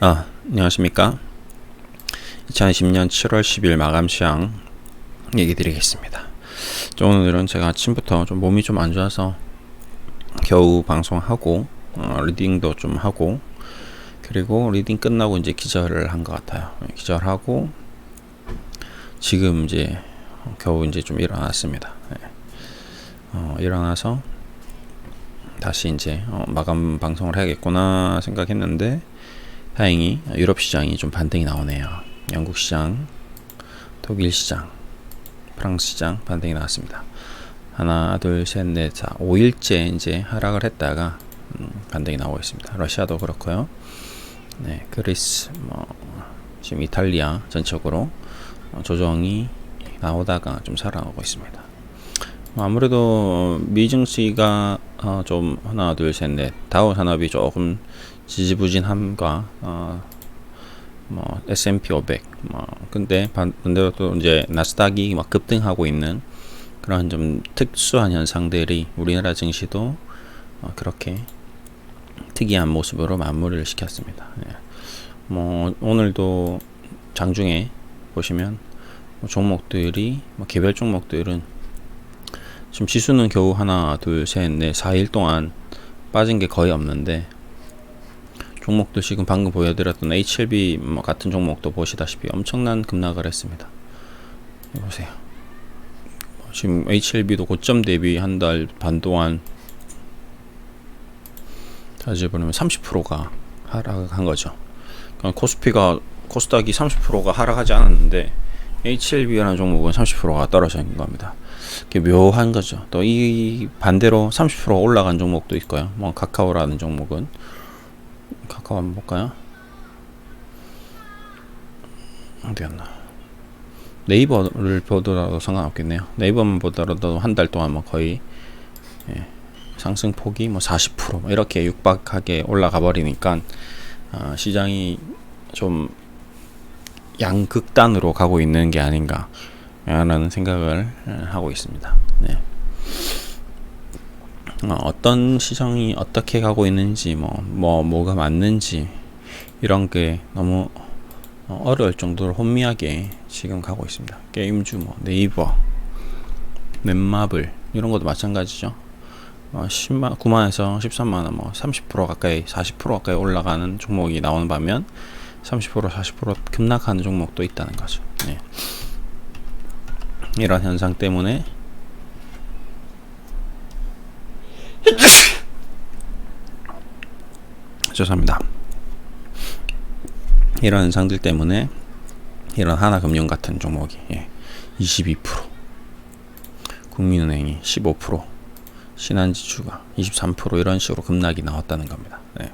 아, 안녕하십니까. 2020년 7월 10일 마감 시황 얘기 드리겠습니다. 오늘은 제가 아침부터 좀 몸이 좀 안 좋아서 겨우 방송하고 어, 리딩도 좀 하고 그리고 리딩 끝나고 이제 기절을 한 것 같아요. 기절하고 지금 이제 겨우 이제 좀 일어났습니다. 네. 어, 일어나서 다시 이제 어, 마감 방송을 해야겠구나 생각했는데 다행히 유럽 시장이 좀 반등이 나오네요. 영국 시장, 독일 시장, 프랑스 시장 반등이 나왔습니다. 하나, 둘, 셋, 넷, 자, 5일째 이제 하락을 했다가 음, 반등이 나오고 있습니다. 러시아도 그렇고요. 네, 그리스, 뭐 지금 이탈리아 전적으로 어, 조정이 나오다가 좀 살아나고 있습니다. 뭐 아무래도 미증시가 어, 좀 하나, 둘, 셋, 넷 다우 산업이 조금 지지부진함과 어, 뭐 S&P 500 뭐 근데 반대로 또 이제 나스닥이 막 급등하고 있는 그런 좀 특수한 현상들이 우리나라 증시도 어, 그렇게 특이한 모습으로 마무리를 시켰습니다. 예. 뭐 오늘도 장중에 보시면 뭐 종목들이 뭐 개별 종목들은 지금 지수는 겨우 하나, 둘, 셋, 넷, 4일 동안 빠진 게 거의 없는데 종목도 지금 방금 보여드렸던 HLB 뭐 같은 종목도 보시다시피 엄청난 급락을 했습니다. 보세요. 지금 HLB도 고점 대비 한 달 반 동안 다시 보면 30%가 하락한 거죠. 그러니까 코스피가 코스닥이 30%가 하락하지 않았는데 HLB라는 종목은 30%가 떨어져 있는 겁니다. 묘한 거죠. 또 이 반대로 30% 올라간 종목도 있고요. 뭐 카카오라는 종목은 카카오 한번 볼까요? 어디였나? 네이버를 보더라도 상관없겠네요. 네이버만 보더라도 한 달 동안 뭐 거의 예, 상승 폭이 뭐 40% 이렇게 육박하게 올라가 버리니까 어, 시장이 좀 양극단으로 가고 있는 게 아닌가 라는 생각을 하고 있습니다. 네. 어, 떤 시장이 어떻게 가고 있는지 뭐, 뭐 뭐가 맞는지 이런 게 너무 어려울 정도로 혼미하게 지금 가고 있습니다. 게임주 뭐 네이버, 넷마블 이런 것도 마찬가지죠. 어, 10만 9만에서 13만 원, 뭐 30% 가까이, 40% 가까이 올라가는 종목이 나오는 반면 30% 40% 급락하는 종목도 있다는 거죠. 네. 이런 현상 때문에 죄송합니다. 이런 현상들 때문에 이런 하나금융 같은 종목이 예, 22% 국민은행이 15% 신한지주가 23% 이런 식으로 급락이 나왔다는 겁니다. 네.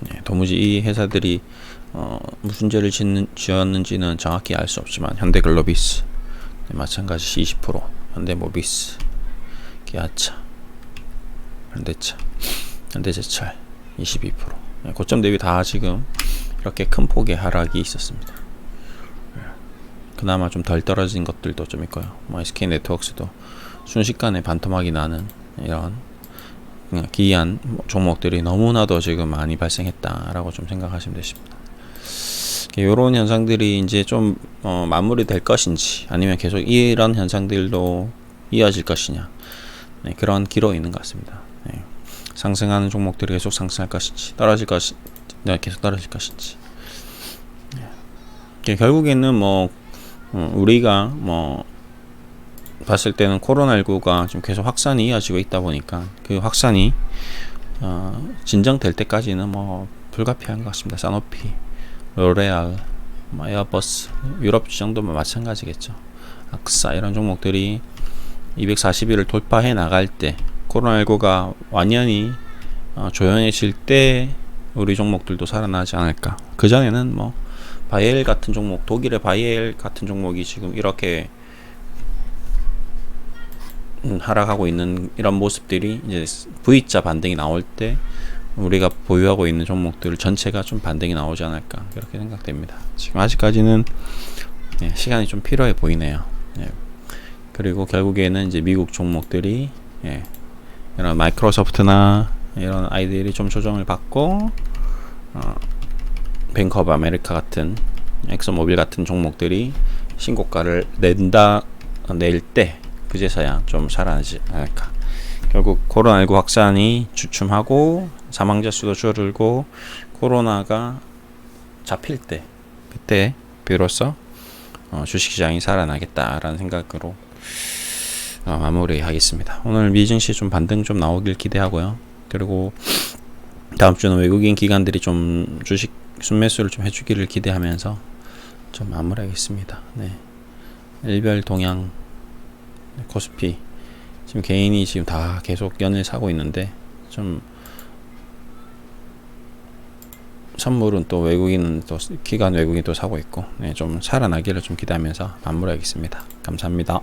네, 도무지 이 회사들이 어, 무슨 죄를 짓는, 지었는지는 정확히 알 수 없지만 현대글로비스 네, 마찬가지 20% 현대모비스 기아차 현대차 현대제철 22% 네, 고점 대비 다 지금 이렇게 큰 폭의 하락이 있었습니다. 네, 그나마 좀 덜 떨어진 것들도 좀 있고요. 뭐 SK 네트워크스도 순식간에 반토막이 나는 이런 기이한 종목들이 너무나도 지금 많이 발생했다라고 좀 생각하시면 되십니다. 이런 현상들이 이제 좀 어, 마무리될 것인지 아니면 계속 이런 현상들도 이어질 것이냐 네, 그런 기로 있는 것 같습니다. 네. 상승하는 종목들이 계속 상승할 것인지 떨어질 것이 네, 계속 떨어질 것인지 네. 결국에는 뭐 어, 우리가 뭐 봤을 때는 코로나19가 좀 계속 확산이 이어지고 있다 보니까 그 확산이 어, 진정될 때까지는 뭐 불가피한 것 같습니다. 사노피 로레알, 뭐 에어버스, 유럽 정도면 뭐 마찬가지겠죠. 악사 이런 종목들이 240일을 돌파해 나갈 때 코로나19가 완연히 어, 조용해질 때 우리 종목들도 살아나지 않을까. 그 전에는 뭐 바이엘 같은 종목, 독일의 바이엘 같은 종목이 지금 이렇게 음, 하락하고 있는 이런 모습들이 이제 V자 반등이 나올 때 우리가 보유하고 있는 종목들 전체가 좀 반등이 나오지 않을까 그렇게 생각됩니다. 지금 아직까지는 네, 시간이 좀 필요해 보이네요. 네. 그리고 결국에는 이제 미국 종목들이 예, 이런 마이크로소프트나 이런 아이들이 좀 조정을 받고 어, 뱅크 오브 아메리카 같은 엑소모빌 같은 종목들이 신고가를 낸다 낼 때 그제서야 좀 살아나지 않을까. 결국 코로나19 확산이 주춤하고 사망자 수도 줄고 코로나가 잡힐 때 그때 비로소 어, 주식시장이 살아나겠다라는 생각으로 어, 마무리하겠습니다. 오늘 미증시 좀 반등 좀 나오길 기대하고요. 그리고 다음 주는 외국인 기관들이 좀 주식 순매수를 좀 해주기를 기대하면서 좀 마무리하겠습니다. 네. 일별 동향 코스피 지금 개인이 지금 다 계속 연일 사고 있는데 좀 선물은 또 외국인은 또 기관 외국인 또 사고 있고 네, 좀 살아나기를 좀 기대하면서 마무리하겠습니다. 감사합니다.